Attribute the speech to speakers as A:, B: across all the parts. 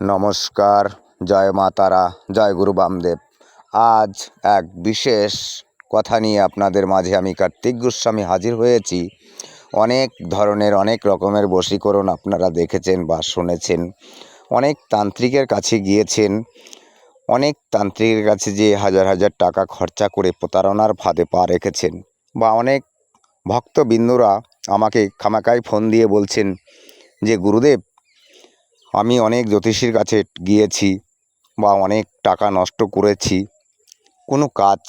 A: নমস্কার, জয় মা তারা, জয় গুরু বামদেব। আজ এক বিশেষ কথা নিয়ে আপনাদের মাঝে আমি কার্তিক গোস্বামী হাজির হয়েছি। অনেক ধরনের, অনেক রকমের বশীকরণ আপনারা দেখেছেন বা শুনেছেন। অনেক তান্ত্রিকের কাছে গিয়েছেন। অনেক তান্ত্রিকের কাছে যে হাজার হাজার টাকা খরচা করে প্রতারণার ফাঁদে পা রেখেছেন বা অনেক ভক্তবিন্দুরা আমাকে খামাকায় ফোন দিয়ে বলছেন যে, গুরুদেব আমি অনেক জ্যোতিষীর কাছে গিয়েছি বা অনেক টাকা নষ্ট করেছি। কোনো কাজ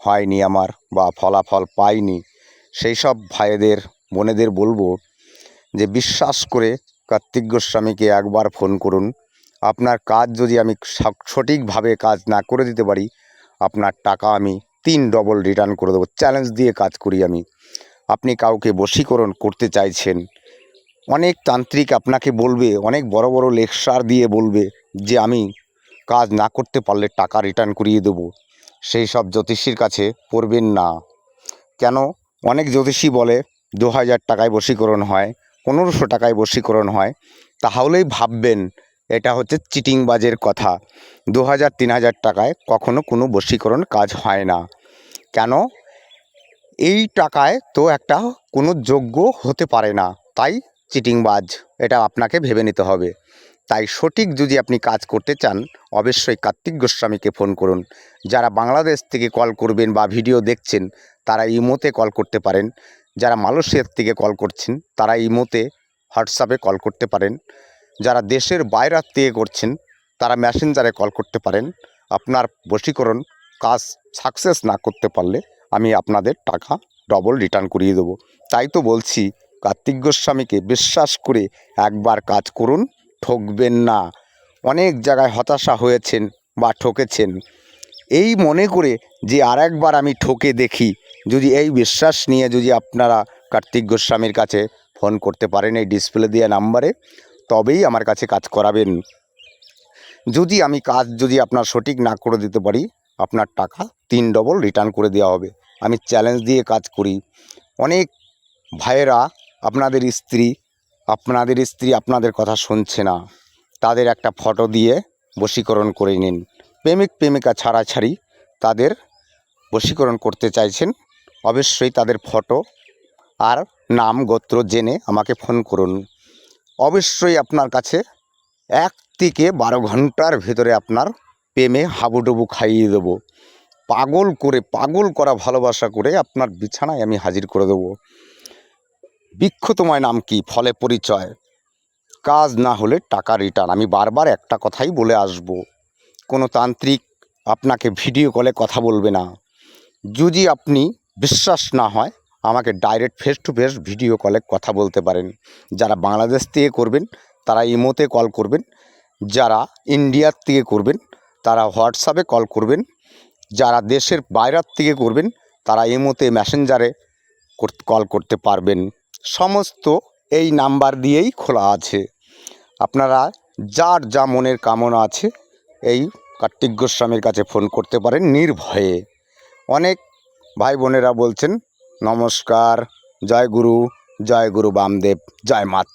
A: হয়নি আমার বা ফলাফল পাইনি। সেই সব ভাইদের, বোনেদের বলব যে বিশ্বাস করে কার্তিক গোস্বামীকে একবার ফোন করুন। আপনার কাজ যদি আমি সঠিকভাবে কাজ না করে দিতে পারি, আপনার টাকা আমি তিন ডবল রিটার্ন করে দেবো। চ্যালেঞ্জ দিয়ে কাজ করি আমি। আপনি কাউকে বশীকরণ করতে চাইছেন অনেক তান্ত্রিক আপনাকে বলবে, অনেক বড় বড় লেকচার দিয়ে বলবে যে আমি কাজ না করতে পারলে টাকা রিটার্ন করিয়ে দেবো। সেই সব জ্যোতিষীর কাছে পড়বেন না। কেন? অনেক জ্যোতিষী বলে দু হাজার টাকায় বশীকরণ হয়, পনেরোশো টাকায় বশীকরণ হয়। তাহলেই ভাববেন, এটা হচ্ছে চিটিংবাজের কথা। দু হাজার তিন হাজার টাকায় কখনো কোনো বশীকরণ কাজ হয় না। কেন? এই টাকায় তো একটা কোনো যোগ্য হতে পারে না। তাই চিটিংবাজ, এটা আপনাকে ভেবে নিতে হবে। তাই সঠিক যদি আপনি কাজ করতে চান, অবশ্যই কার্তিক গোস্বামীকে ফোন করুন। যারা বাংলাদেশ থেকে কল করবেন বা ভিডিও দেখছেন, তারা ইমোতে কল করতে পারেন। যারা মালয়েশিয়ার থেকে কল করছেন, তারা ইমোতে, হোয়াটসঅ্যাপে কল করতে পারেন। যারা দেশের বাইরের থেকে করছেন, তারা মেসেঞ্জারে কল করতে পারেন। আপনার বশীকরণ কাজ সাকসেস না করতে পারলে, আমি আপনাদের টাকা ডবল রিটার্ন করিয়ে দেবো। তাই তো বলছি কার্তিক গোস্বামীকে বিশ্বাস করে একবার কাজ করুন, ঠকবেন না। অনেক জায়গায় হতাশা হয়েছেন বা ঠকেছেন। এই মনে করে যে আর একবার আমি ঠকে দেখি, যদি এই বিশ্বাস নিয়ে যদি আপনারা কার্তিক গোস্বামীর কাছে ফোন করতে পারেন এই ডিসপ্লে দেওয়া নাম্বারে, তবেই আমার কাছে কাজ করাবেন। যদি আমি কাজ যদি আপনার সঠিক না করে দিতে পারি, আপনার টাকা তিন ডবল রিটার্ন করে দেওয়া হবে। আমি চ্যালেঞ্জ দিয়ে কাজ করি। অনেক ভাইয়েরা আপনাদের স্ত্রী আপনাদের স্ত্রী আপনাদের কথা শুনছে না, তাদের একটা ফটো দিয়ে বশীকরণ করে নিন। প্রেমিক, প্রেমিকা ছাড়াছাড়ি তাদের বশীকরণ করতে চাইছেন, অবশ্যই তাদের ফটো আর নাম, গোত্র জেনে আমাকে ফোন করুন। অবশ্যই আপনার কাছে এক থেকে বারো ঘণ্টার ভেতরে আপনার প্রেমে হাবুডুবু খাইয়ে দেবো। পাগল করে, পাগল করা ভালোবাসা করে আপনার বিছানায় আমি হাজির করে দেবো। বৃক্ষ তোমায় নাম কি? ফলে পরিচয়। কাজ না হলে টাকা রিটার্ন আমি বারবার একটা কথাই বলে আসব। কোনো তান্ত্রিক আপনাকে ভিডিও কলে কথা বলবে না। যদি আপনি বিশ্বাস না হয়, আমাকে direct face to face video কলে কথা বলতে পারেন। যারা বাংলাদেশ থেকে করবেন, তারা ইমোতে কল করবেন। যারা ইন্ডিয়ার থেকে করবেন, তারা হোয়াটসঅ্যাপে কল করবেন। যারা দেশের বাইরের থেকে করবেন, তারা ইমোতে মেসেঞ্জারে কল করতে পারবেন। সমস্ত এই নাম্বার দিয়েই খোলা আছে। আপনারা যার যা মনের কামনা আছে, এই কার্তিক গোস্বামীর কাছে ফোন করতে পারেন নির্ভয়ে। অনেক ভাই বোনেরা বলছেন, নমস্কার, জয় গুরু জয় গুরু বামদেব, জয় মা